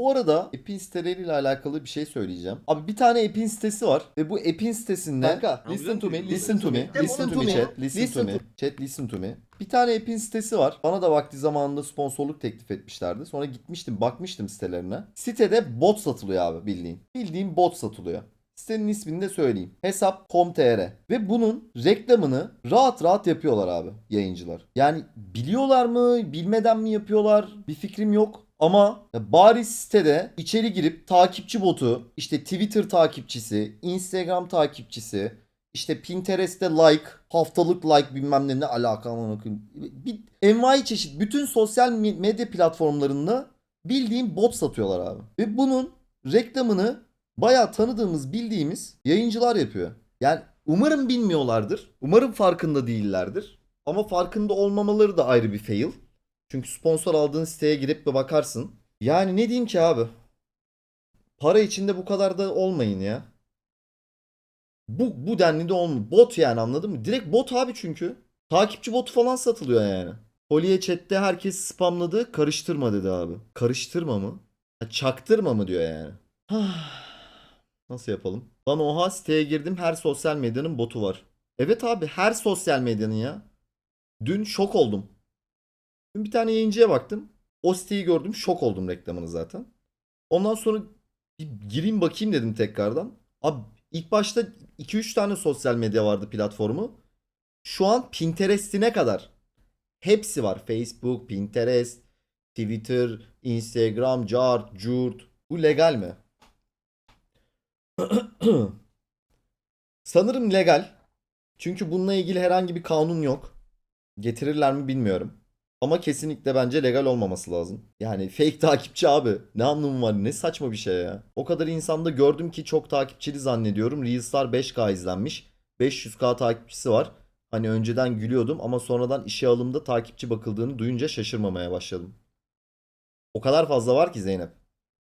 bu arada app'in siteleriyle alakalı bir şey söyleyeceğim. Abi bir tane app'in sitesi var ve bu app'in sitesinde Kanka, listen to me, Listen to me, listen to me chat, listen to me, chat listen to me. Bir tane app'in sitesi var. Bana da vakti zamanında sponsorluk teklif etmişlerdi. Sonra gitmiştim, bakmıştım sitelerine. Sitede bot satılıyor abi bildiğin. Bildiğin bot satılıyor. Sitenin ismini de söyleyeyim. Hesap.com.tr Ve bunun reklamını rahat rahat yapıyorlar abi yayıncılar. Yani biliyorlar mı, bilmeden mi yapıyorlar bir fikrim yok. Ama bari sitede içeri girip takipçi botu, işte Twitter takipçisi, Instagram takipçisi, işte Pinterest'te like, haftalık like bilmem ne ne alaka amına koyayım. Bir envai çeşit bütün sosyal me- medya platformlarında bildiğim bot satıyorlar abi. Ve bunun reklamını bayağı tanıdığımız, bildiğimiz yayıncılar yapıyor. Yani umarım bilmiyorlardır. Umarım farkında değillerdir. Ama farkında olmamaları da ayrı bir fail. Çünkü sponsor aldığın siteye girip bir bakarsın. Yani ne diyeyim ki abi? Para içinde bu kadar da olmayın ya. Bu, bu denli de olmuyor. Bot yani anladın mı? Direkt bot abi çünkü. Takipçi botu falan satılıyor yani. Poliye chatte herkes spamladı. Karıştırma dedi abi. Karıştırma mı? Çaktırma mı diyor yani. Nasıl yapalım? Lan oha siteye girdim her sosyal medyanın botu var. Evet abi her sosyal medyanın ya. Dün şok oldum. Dün bir tane yayıncıya baktım. O siteyi gördüm şok oldum reklamını zaten. Ondan sonra bir gireyim bakayım dedim tekrardan. Abi ilk başta 2-3 tane sosyal medya vardı platformu. Şu an Pinterest'ine kadar. Hepsi var. Facebook, Pinterest, Twitter, Instagram, Cart, Curt. Bu legal mi? Sanırım legal. Çünkü bununla ilgili herhangi bir kanun yok. Getirirler mi bilmiyorum. Ama kesinlikle bence legal olmaması lazım. Yani fake takipçi abi. Ne anlamı var? Ne saçma bir şey ya. O kadar insanda gördüm ki çok takipçili zannediyorum. Reels'lar 5K izlenmiş. 500K takipçisi var. Hani önceden gülüyordum ama sonradan işe alımda takipçi bakıldığını duyunca şaşırmamaya başladım. O kadar fazla var ki Zeynep.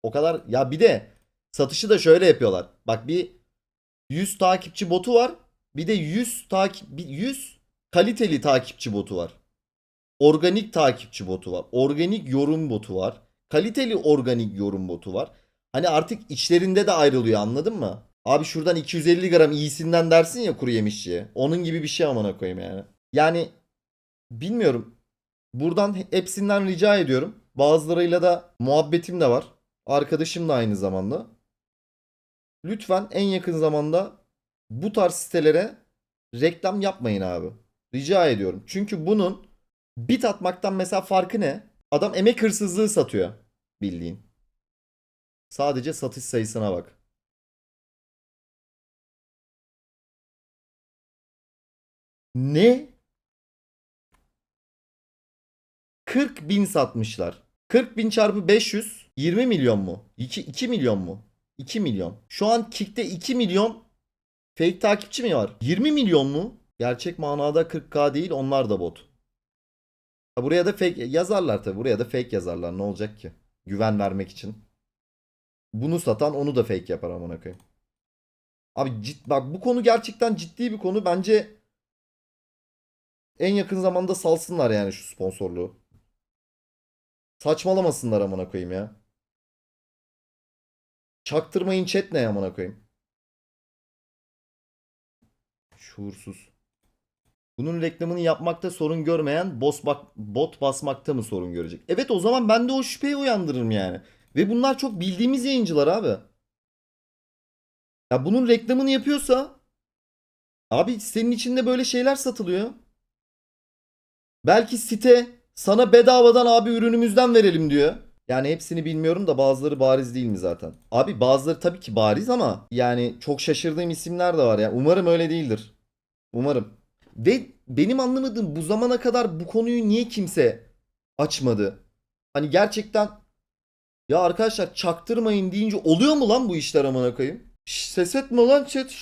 O kadar ya bir de satışı da şöyle yapıyorlar. Bak bir 100 takipçi botu var. Bir de 100 takip bir 100 kaliteli takipçi botu var. Organik takipçi botu var. Organik yorum botu var. Kaliteli organik yorum botu var. Hani artık içlerinde de ayrılıyor anladın mı? Abi şuradan 250 gram iyisinden dersin ya kuru yemişçiye. Onun gibi bir şey amına koyayım yani. Yani bilmiyorum. Buradan hepsinden rica ediyorum. Bazılarıyla da muhabbetim de var. Arkadaşım da aynı zamanda. Lütfen en yakın zamanda bu tarz sitelere reklam yapmayın abi. Rica ediyorum. Çünkü bunun bit atmaktan mesela farkı ne? Adam emek hırsızlığı satıyor bildiğin. Sadece satış sayısına bak. Ne? 40 bin satmışlar. 40 bin çarpı 500 20 milyon mu? 2, 2 milyon mu? 2 milyon. Şu an Kick'te 2 milyon fake takipçi mi var? 20 milyon mu? Gerçek manada 40k değil onlar da bot. Buraya da fake yazarlar tabi. Buraya da fake yazarlar. Ne olacak ki? Güven vermek için. Bunu satan onu da fake yapar amına koyayım. Abi cid, bak bu konu gerçekten ciddi bir konu. Bence en yakın zamanda salsınlar yani şu sponsorluğu. Saçmalamasınlar amına koyayım ya. Çaktırmayın chat ne amına koyayım. Şuursuz. Bunun reklamını yapmakta sorun görmeyen boss bak, bot basmakta mı sorun görecek? Evet o zaman ben de o şüpheyi uyandırırım yani. Ve bunlar çok bildiğimiz yayıncılar abi. Ya bunun reklamını yapıyorsa abi senin içinde böyle şeyler satılıyor. Belki site sana bedavadan abi ürünümüzden verelim diyor. Yani hepsini bilmiyorum da bazıları bariz değil mi zaten? Abi bazıları tabii ki bariz ama yani çok şaşırdığım isimler de var ya. Umarım öyle değildir. Umarım. Ve benim anlamadığım bu zamana kadar bu konuyu niye kimse açmadı? Hani gerçekten ya arkadaşlar çaktırmayın deyince oluyor mu lan bu işler amına koyayım? Şş, ses etme lan chat.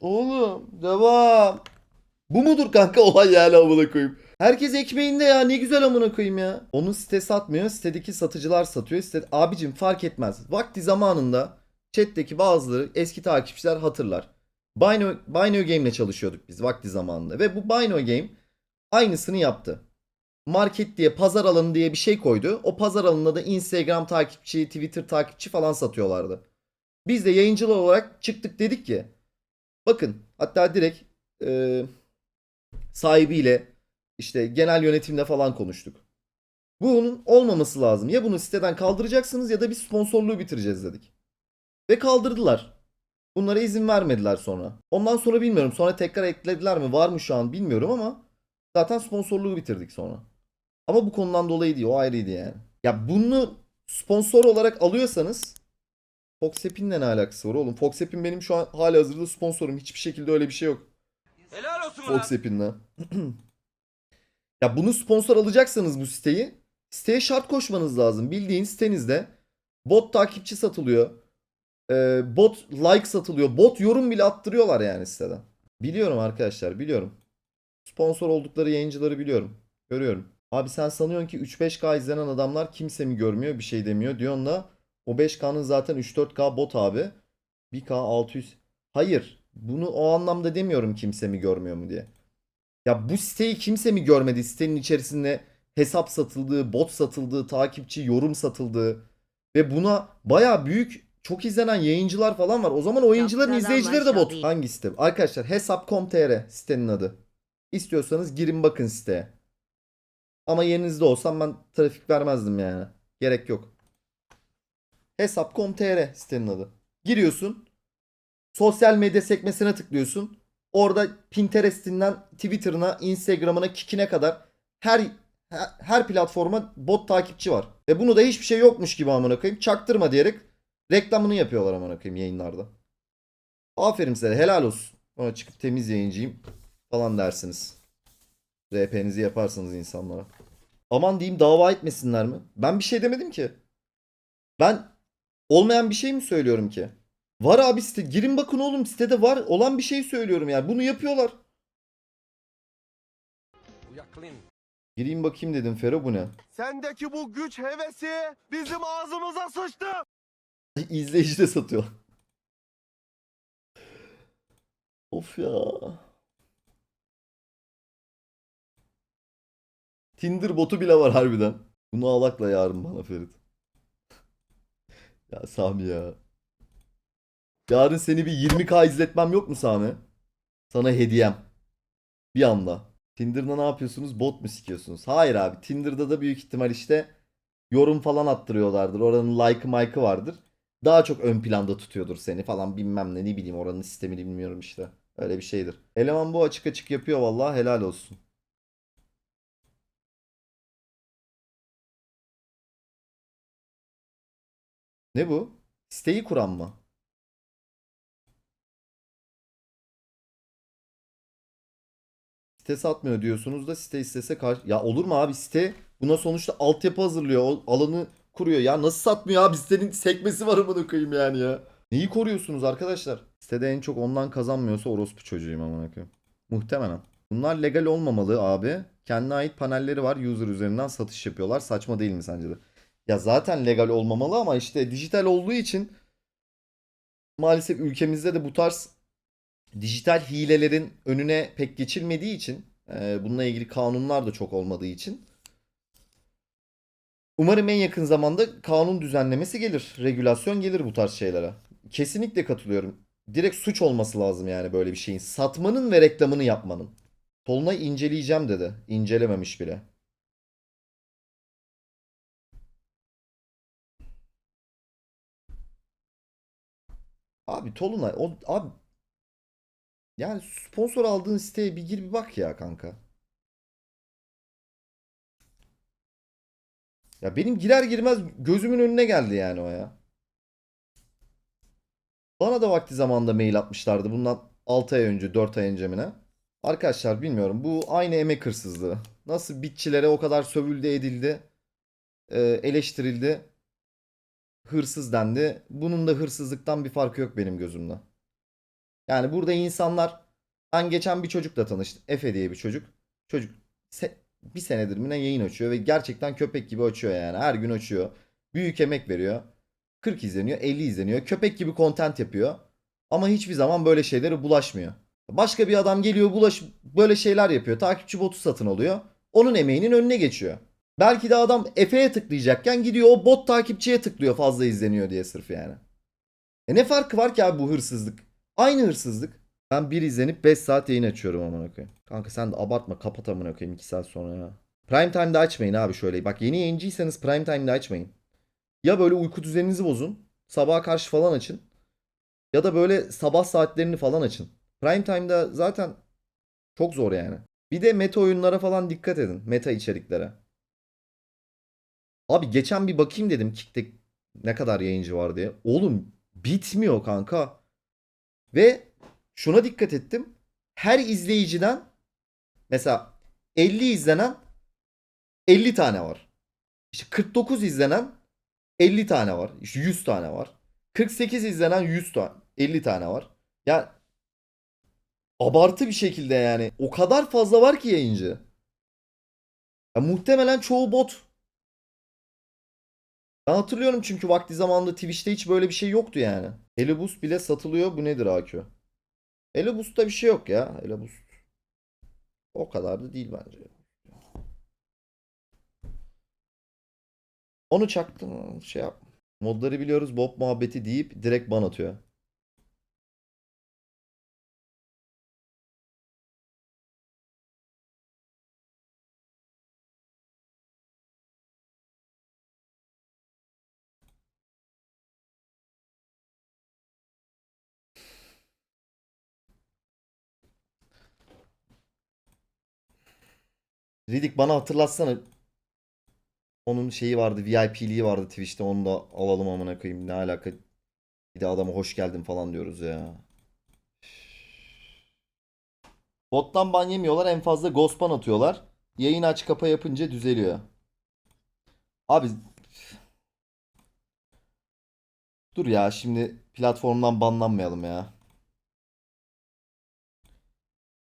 Oğlum devam. Bu mudur kanka olay yani amına koyayım. Herkes ekmeğinde ya ne güzel amına koyayım ya. Onun site satmıyor. Sitedeki satıcılar satıyor. Site... Abicim fark etmez. Vakti zamanında chat'teki bazıları eski takipçiler hatırlar. Bino, Bino Game'le çalışıyorduk biz vakti zamanında. Ve bu Bino Game aynısını yaptı. market diye pazar alanı diye bir şey koydu. O pazar alanında da Instagram takipçi, Twitter takipçi falan satıyorlardı. Biz de yayıncılar olarak çıktık dedik ki bakın hatta direkt e, sahibiyle işte genel yönetimle falan konuştuk. Bunun olmaması lazım. Ya bunu siteden kaldıracaksınız ya da bir sponsorluğu bitireceğiz dedik. Ve kaldırdılar. Bunlara izin vermediler sonra. Ondan sonra bilmiyorum. Sonra tekrar eklediler mi? Var mı şu an bilmiyorum ama zaten sponsorluğu bitirdik sonra. Ama bu konudan dolayı değil. O ayrıydı yani. Ya bunu sponsor olarak alıyorsanız Foxapp'inle ne alakası var oğlum? Foxapp'in benim şu an hali hazırda sponsorum. Hiçbir şekilde öyle bir şey yok. Helal olsun lan. Foxapp'inle. ya bunu sponsor alacaksanız bu siteyi siteye şart koşmanız lazım. Bildiğin sitenizde bot takipçi satılıyor. Ee, bot like satılıyor. Bot yorum bile attırıyorlar yani siteden. Biliyorum arkadaşlar biliyorum. Sponsor oldukları yayıncıları biliyorum. Görüyorum. Abi sen sanıyorsun ki 3-5K izlenen adamlar kimse mi görmüyor bir şey demiyor. Diyorsun da o 5K'nın zaten 3-4K bot abi. 1K 600. Hayır. Bunu o anlamda demiyorum kimse mi görmüyor mu diye. Ya bu siteyi kimse mi görmedi? Sitenin içerisinde hesap satıldığı, bot satıldığı, takipçi, yorum satıldığı ve buna baya büyük çok izlenen yayıncılar falan var. O zaman o yayıncıların Yaptığı izleyicileri de bot. şabi. Hangi site? Arkadaşlar hesap.com.tr sitenin adı. İstiyorsanız girin bakın siteye. Ama yerinizde olsam ben trafik vermezdim yani. Gerek yok. Hesap.com.tr sitenin adı. Giriyorsun. Sosyal medya sekmesine tıklıyorsun. Orada Pinterest'inden Twitter'ına, Instagram'ına, Kik'ine kadar her, her platforma bot takipçi var. Ve bunu da hiçbir şey yokmuş gibi amına koyayım. Çaktırma diyerek reklamını yapıyorlar amına koyayım yayınlarda. Aferin size helal olsun. Sonra çıkıp temiz yayıncıyım falan dersiniz. RP'nizi yaparsanız insanlara. Aman diyeyim dava etmesinler mi? Ben bir şey demedim ki. Ben olmayan bir şey mi söylüyorum ki? Var abi site. Girin bakın oğlum sitede var olan bir şey söylüyorum yani. Bunu yapıyorlar. Uyaklayın. Gireyim bakayım dedim Fero bu ne? Sendeki bu güç hevesi bizim ağzımıza sıçtı. İzleyici de satıyor. of ya. Tinder botu bile var harbiden. Bunu alakla yarın bana Ferit. ya Sami ya. Yarın seni bir 20k izletmem yok mu Sami? Sana hediyem. Bir anda. Tinder'da ne yapıyorsunuz? Bot mu sikiyorsunuz? Hayır abi. Tinder'da da büyük ihtimal işte yorum falan attırıyorlardır. Oranın like mike'ı vardır. Daha çok ön planda tutuyordur seni falan bilmem ne ne bileyim oranın sistemini bilmiyorum işte. Öyle bir şeydir. Eleman bu açık açık yapıyor vallahi helal olsun. Ne bu? Siteyi kuran mı? Site satmıyor diyorsunuz da site istese karşı... Ya olur mu abi site buna sonuçta altyapı hazırlıyor. O alanı kuruyor. Ya nasıl satmıyor abi sitenin sekmesi var amına koyayım yani ya. Neyi koruyorsunuz arkadaşlar? Sitede en çok ondan kazanmıyorsa orospu çocuğuyum amına koyayım. Muhtemelen. Bunlar legal olmamalı abi. Kendine ait panelleri var. User üzerinden satış yapıyorlar. Saçma değil mi sence de? Ya zaten legal olmamalı ama işte dijital olduğu için maalesef ülkemizde de bu tarz dijital hilelerin önüne pek geçilmediği için e, bununla ilgili kanunlar da çok olmadığı için umarım en yakın zamanda kanun düzenlemesi gelir. Regülasyon gelir bu tarz şeylere. Kesinlikle katılıyorum. Direkt suç olması lazım yani böyle bir şeyin. Satmanın ve reklamını yapmanın. Tolunay inceleyeceğim dedi. İncelememiş bile. Abi Tolunay o abi yani sponsor aldığın siteye bir gir bir bak ya kanka. Ya benim girer girmez gözümün önüne geldi yani o ya. Bana da vakti zamanında mail atmışlardı bundan 6 ay önce 4 ay önce mi? Arkadaşlar bilmiyorum bu aynı emek hırsızlığı. Nasıl bitçilere o kadar sövüldü edildi, e, eleştirildi, hırsız dendi. Bunun da hırsızlıktan bir farkı yok benim gözümde. Yani burada insanlar ben geçen bir çocukla tanıştım. Efe diye bir çocuk. Çocuk bir senedir mi ne yayın açıyor ve gerçekten köpek gibi açıyor yani. Her gün açıyor. Büyük emek veriyor. 40 izleniyor, 50 izleniyor. Köpek gibi content yapıyor. Ama hiçbir zaman böyle şeylere bulaşmıyor. Başka bir adam geliyor bulaş böyle şeyler yapıyor. Takipçi botu satın alıyor. onun emeğinin önüne geçiyor. Belki de adam Efe'ye tıklayacakken gidiyor o bot takipçiye tıklıyor fazla izleniyor diye sırf yani. E ne farkı var ki abi bu hırsızlık? Aynı hırsızlık. Ben bir izlenip 5 saat yayın açıyorum amına koyayım. Kanka sen de abartma kapat amına koyayım 2 saat sonra ya. Prime time'da açmayın abi şöyle. Bak yeni yayıncıysanız prime time'da açmayın. Ya böyle uyku düzeninizi bozun. Sabaha karşı falan açın. Ya da böyle sabah saatlerini falan açın. Prime time'da zaten çok zor yani. Bir de meta oyunlara falan dikkat edin. Meta içeriklere. Abi geçen bir bakayım dedim Kick'te ne kadar yayıncı var diye. Oğlum bitmiyor kanka. Ve şuna dikkat ettim. Her izleyiciden mesela 50 izlenen 50 tane var. İşte 49 izlenen 50 tane var. İşte 100 tane var. 48 izlenen 100 tane 50 tane var. Ya abartı bir şekilde yani. O kadar fazla var ki yayıncı. Ya muhtemelen çoğu bot. Ben hatırlıyorum çünkü vakti zamanında Twitch'te hiç böyle bir şey yoktu yani. Eleboost bile satılıyor. Bu nedir AQ? Eleboost'ta bir şey yok ya. Eleboost. O kadar da değil bence. Onu çaktım. Şey yap. Modları biliyoruz. Bob muhabbeti deyip direkt ban atıyor. Ridik bana hatırlatsana. Onun şeyi vardı, VIP'liği vardı Twitch'te. Onu da alalım amına koyayım. Ne alaka? Bir de adama hoş geldin falan diyoruz ya. Bottan ban yemiyorlar. En fazla ghost ban atıyorlar. Yayın aç kapa yapınca düzeliyor. Abi Dur ya şimdi platformdan banlanmayalım ya.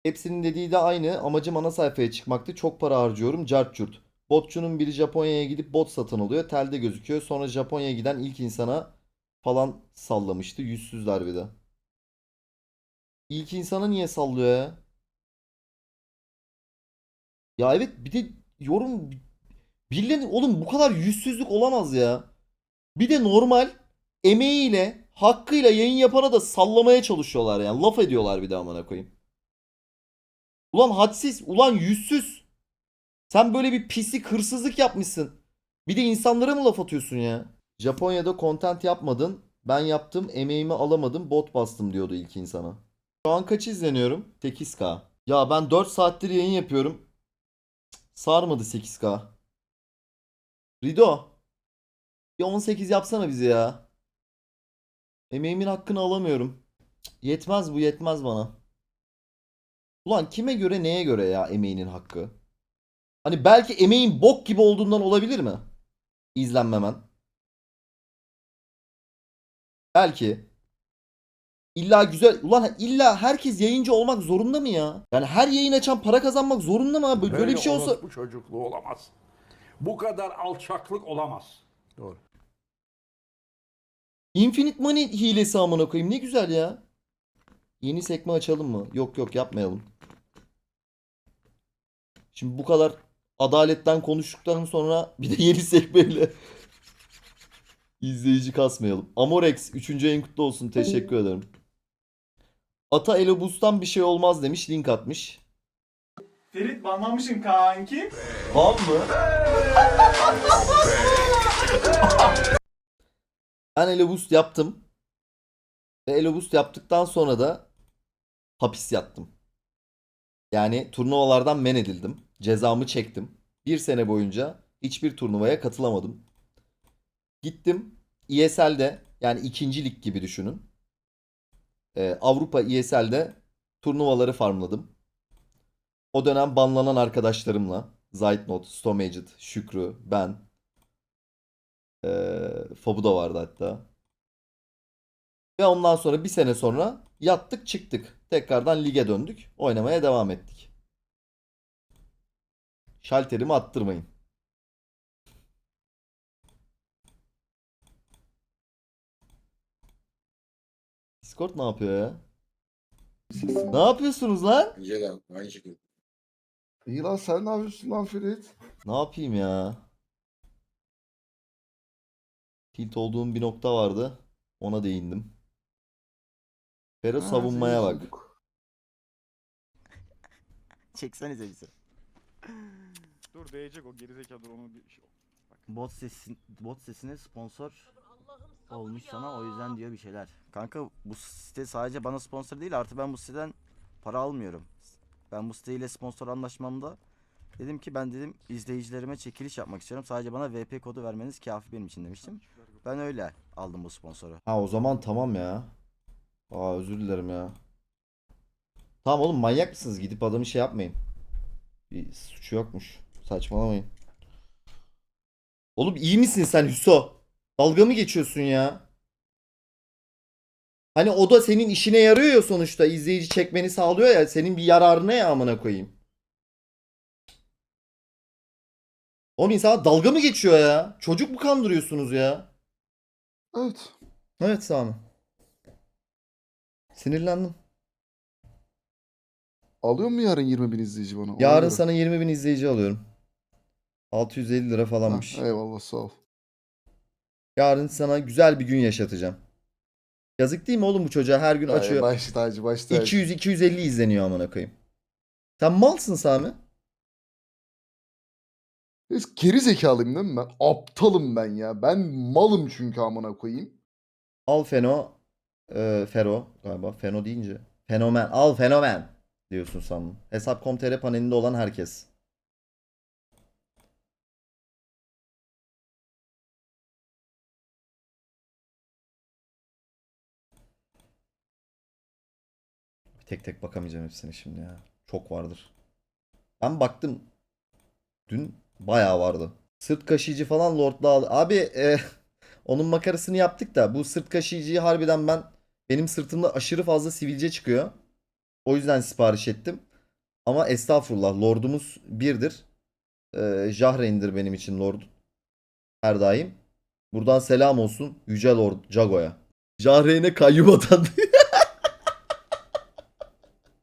Hepsinin dediği de aynı. Amacım ana sayfaya çıkmaktı. Çok para harcıyorum. Cart curt. Botçunun biri Japonya'ya gidip bot satın alıyor. Telde gözüküyor. Sonra Japonya'ya giden ilk insana falan sallamıştı. Yüzsüzler bir de. İlk insana niye sallıyor ya? Ya evet bir de yorum birileri oğlum bu kadar yüzsüzlük olamaz ya. Bir de normal emeğiyle hakkıyla yayın yapana da sallamaya çalışıyorlar yani. Laf ediyorlar bir de amına koyayım. Ulan hadsiz, ulan yüzsüz. Sen böyle bir pislik, hırsızlık yapmışsın. Bir de insanlara mı laf atıyorsun ya? Japonya'da content yapmadın. Ben yaptım, emeğimi alamadım, bot bastım diyordu ilk insana. Şu an kaç izleniyorum? 8K. Ya ben 4 saattir yayın yapıyorum. Sarmadı 8K. Rido. Bir 18 yapsana bize ya. Emeğimin hakkını alamıyorum. Yetmez bu yetmez bana. Ulan kime göre neye göre ya emeğinin hakkı? Hani belki emeğin bok gibi olduğundan olabilir mi? İzlenmemen. Belki. İlla güzel. Ulan illa herkes yayıncı olmak zorunda mı ya? Yani her yayın açan para kazanmak zorunda mı abi? Böyle, böyle bir şey olsa... Bu çocukluğu olamaz. Bu kadar alçaklık olamaz. Doğru. Infinite Money hilesi amına koyayım. Ne güzel ya. Yeni sekme açalım mı? Yok yok yapmayalım. Şimdi bu kadar adaletten konuştuktan sonra bir de yeni sekmeyle izleyici kasmayalım. Amorex 3. ayın kutlu olsun. Teşekkür ederim. Ata Elobus'tan bir şey olmaz demiş. Link atmış. Ferit banlanmışsın kanki. Ban mı? ben Elobust yaptım. Ve Elobust yaptıktan sonra da hapis yattım. Yani turnuvalardan men edildim. Cezamı çektim. Bir sene boyunca hiçbir turnuvaya katılamadım. Gittim ESL'de yani ikinci lig gibi düşünün. Ee, Avrupa ESL'de turnuvaları farmladım. O dönem banlanan arkadaşlarımla Zaytnot, Stomaged, Şükrü, ben ee, Fabu da vardı hatta. Ve ondan sonra bir sene sonra yattık çıktık. Tekrardan lige döndük. Oynamaya devam ettik. Şalterimi attırmayın. Discord ne yapıyor ya? Ne yapıyorsunuz lan? Güzel abi. Aynı şekilde. İyi lan sen ne yapıyorsun lan Ferit? Ne yapayım ya? Tilt olduğum bir nokta vardı. Ona değindim. Fero savunmaya bak. Çeksenize bizi. Dur değecek o gerizekalı dur onu bir şey. Bot sesin bot sesine sponsor olmuş sana o yüzden diyor bir şeyler. Kanka bu site sadece bana sponsor değil artı ben bu siteden para almıyorum. Ben bu siteyle sponsor anlaşmamda dedim ki ben dedim izleyicilerime çekiliş yapmak istiyorum. Sadece bana VP kodu vermeniz kafi benim için demiştim. Ben öyle aldım bu sponsoru. Ha o zaman tamam ya. Aa özür dilerim ya. Tamam oğlum manyak mısınız? Gidip adamı şey yapmayın. Bir suçu yokmuş. Saçmalamayın. Oğlum iyi misin sen Hüso? Dalga mı geçiyorsun ya? Hani o da senin işine yarıyor ya sonuçta. izleyici çekmeni sağlıyor ya. Senin bir yararına ya amına koyayım. Oğlum insana dalga mı geçiyor ya? Çocuk mu kandırıyorsunuz ya? Evet. Evet Sami. Sinirlendim. Alıyor mu yarın 20 bin izleyici bana? Ona Yarın göre. sana 20 bin izleyici alıyorum. 650 lira Ha, falanmış. eyvallah sağ ol. Yarın sana güzel bir gün yaşatacağım. Yazık değil mi oğlum bu çocuğa her gün Ay, açıyor. baş tacı baş tacı. 200 250 izleniyor amına koyayım. Sen malsın Sami. Biz geri zekalıyım değil mi ben? Aptalım ben ya. Ben malım çünkü amına koyayım. Al Feno e, Fero galiba Feno deyince. Fenomen. Al fenomen diyorsun sandım. Hesap.com.tr panelinde olan herkes. Tek tek bakamayacağım hepsine şimdi ya. Çok vardır. Ben baktım. Dün bayağı vardı. Sırt kaşıyıcı falan Lord'la al. Abi e, onun makarasını yaptık da bu sırt kaşıyıcıyı harbiden ben benim sırtımda aşırı fazla sivilce çıkıyor. O yüzden sipariş ettim. Ama estağfurullah Lord'umuz birdir. Ee, Jahreyn'dir benim için Lord. Her daim. Buradan selam olsun Yüce Lord Jago'ya. Jahreyn'e kayyum atandı.